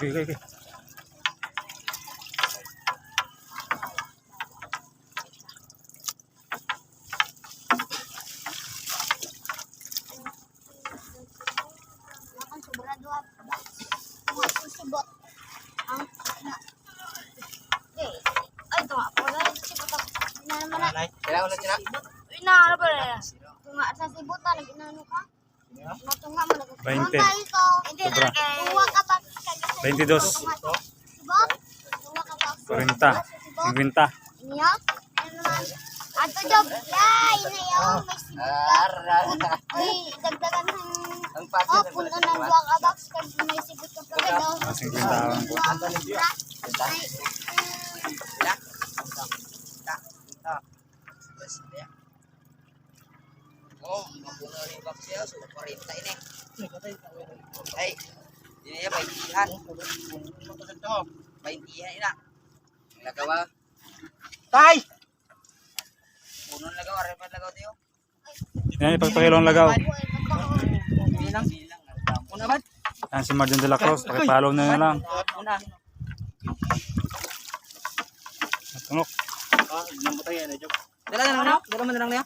Oke, oke, oke. Veinte. 22. Sibot? Tunga ka pa. 40. Sibot? 50. Niya? Ano naman? Ato job. Yay! Na yun. May. Aral. Uy, dagdagan ng Ang Oh, puno ng buwang abak kasi may ka pa oh. Ah, 50 ang po. Ay, Ya. Ta. Ta. Bas ya. Oh, mapuno rin box siya. So, 40 ini. Ay. Ini ya baitihan. Baitihan ina. Nagawa. Tay! Puno na lagaw. Aray pa lagaw tayo. Yan, ipagpakilong lagaw. Bilang. Una ba? Yan si Martin de la Cruz. Pakipollow na lang. Una. Tunok. Dala na lang na. Dala mo na lang na.